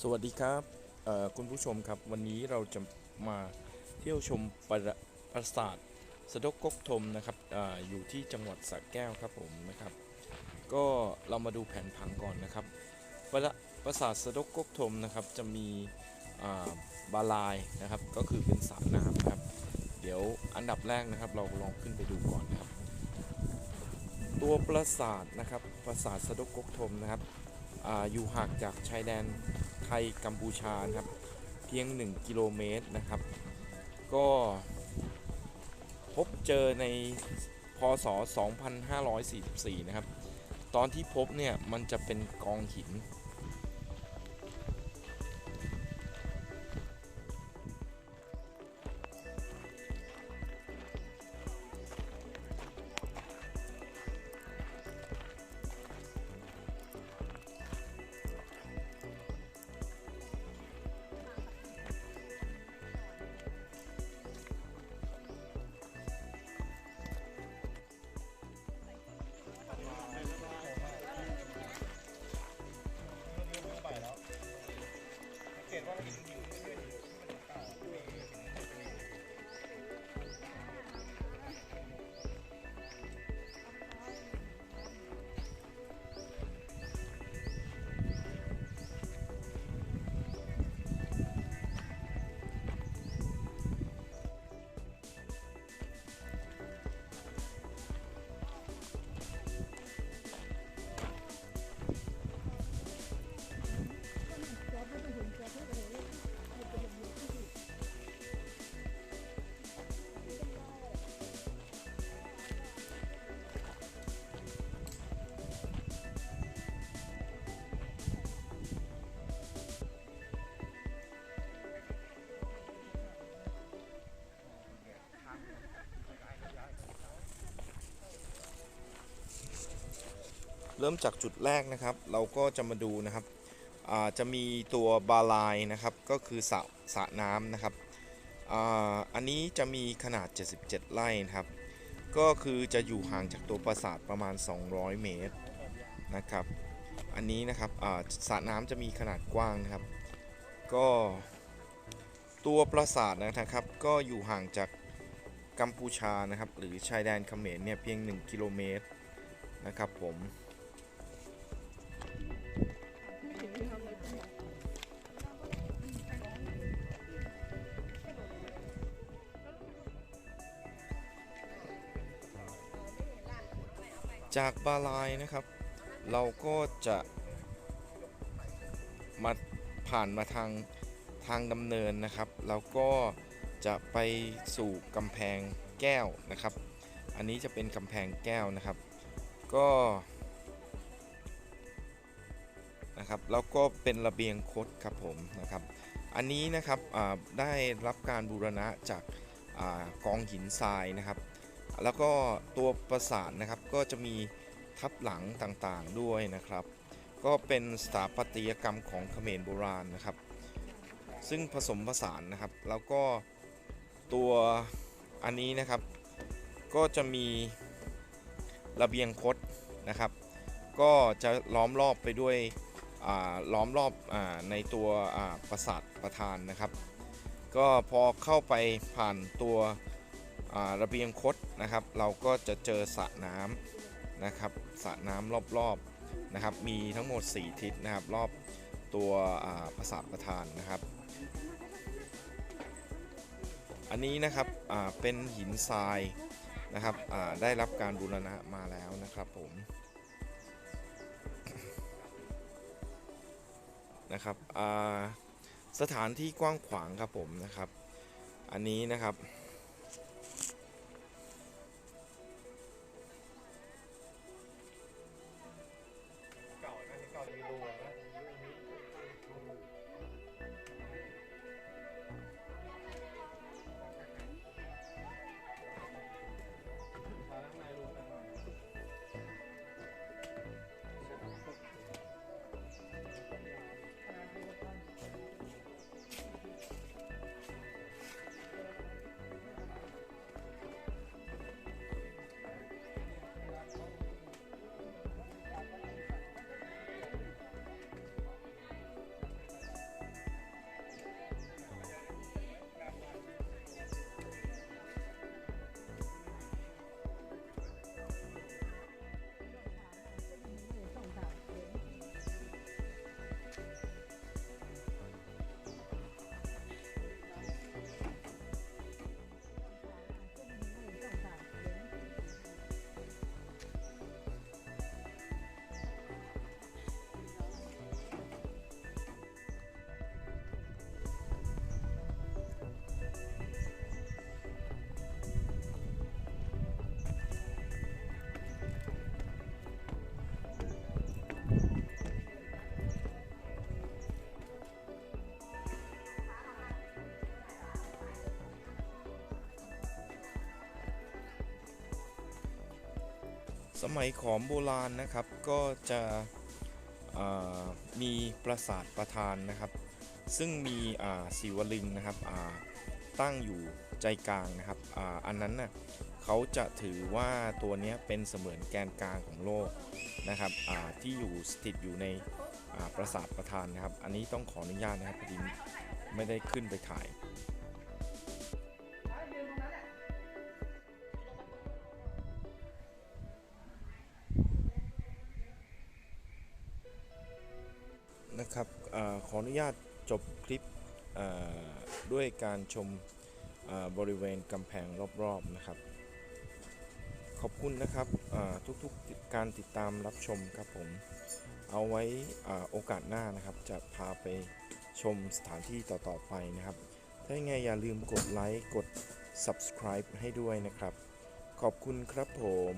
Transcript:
สวัสดีครับคุณผู้ชมครับวันนี้เราจะมาเที่ยวชมปรปราสาทสะดกกกทมนะครับออยู่ที่จังหวัดสระแก้วครับผมนะครับ ก็เรามาดูแผนผังก่อนนะครับประปราสาทสะดกกกทมนะครับจะมีบาลายนะครับ ก็คือเป็นสระน้ำนะครับ เดี๋ยวอันดับแรกนะครับ เราลองขึ้นไปดูก่อนนะครับ ตัวปราสาทนะครับปราสาทสะดกกกทมนะครับออยู่ห่างจากชายแดน ยกัมพูชาครับ เพียง 1 กิโลเมตรนะครับ ก็พบเจอในพศ 2544 นะครับ ตอนที่พบเนี่ยมันจะเป็นกองหิน เริ่มจากจุดแรกนะครับ เราก็จะมาดูนะครับจะมีตัวบาลายนะครับก็คือสระสระน้ำนะครับอ,อันนี้จะมีขนาด 77 ไร่นะครับ ก็คือจะอยู่ห่างจากตัวปราสาทประมาณ 200 เมตรนะครับ อันนี้นะครับสระน้ำจะมีขนาดกว้างนะครับ ก็ตัวปราสาทนะครับ ก็อยู่ห่างจากกัมพูชานะครับ หรือชายแดนเขมรเนี่ยเพียง 1 กิโลเมตรนะครับผม จากบาลายนะครับ เราก็จะมาผ่านมาทางทางดำเนินนะครับ แล้วก็จะไปสู่กำแพงแก้วนะครับ อันนี้จะเป็นกำแพงแก้วนะครับ ก็นะครับแล้วก็เป็นระเบียงคดครับผมนะครับ อันนี้นะครับได้รับการบูรณะจากอกองหินทรายนะครับ แล้วก็ตัวปราสาทนะครับก็จะมีทับหลังต่างๆด้วยนะครับ ก็เป็นสถาปัตยกรรมของเขมรโบราณนะครับ ซึ่งผสมผสานนะครับ แล้วก็ตัวอันนี้นะครับ ก็จะมีระเบียงคดนะครับ ก็จะล้อมรอบไปด้วยล้อมรอบอในตัวปราสาทประธานนะครับ ก็พอเข้าไปผ่านตัว ระเบียงคดนะครับ เราก็จะเจอสระน้ำนะครับสระน้ำรอบๆนะครับ มีทั้งหมด 4 ทิศนะครับ รอบตัวปราสาทประธานนะครับ อันนี้นะครับเป็นหินทรายนะครับได้รับการบูรณะมาแล้วนะครับผมนะครับสถานที่กว้างขวางครับผมนะครับ อันนี้นะครับ สมัยขอมโบราณนะครับก็จะมีปราสาทประธานนะครับ ซึ่งมีศิวลึงนะครับตั้งอยู่ใจกลางนะครับออันนั้นน่ะเขาจะถือว่าตัวนี้เป็นเสมือนแกนกลางของโลกนะครับที่อยู่สถิตอยู่ในปราสาทประธานนะครับ อันนี้ต้องขออนุญาตนะครับพอดีไม่ได้ขึ้นไปถ่าย อขออนุญาตจบคลิปด้วยการชมบริเวณกำแพงรอบๆนะครับ ขอบคุณนะครับทุกๆการติดตามรับชมครับผม เอาไว้อโอกาสหน้านะครับ จะพาไปชมสถานที่ต่อๆไปนะครับ ถ้าย่างไงอย่าลืมกดไลค์กด subscribe ให้ด้วยนะครับ ขอบคุณครับผม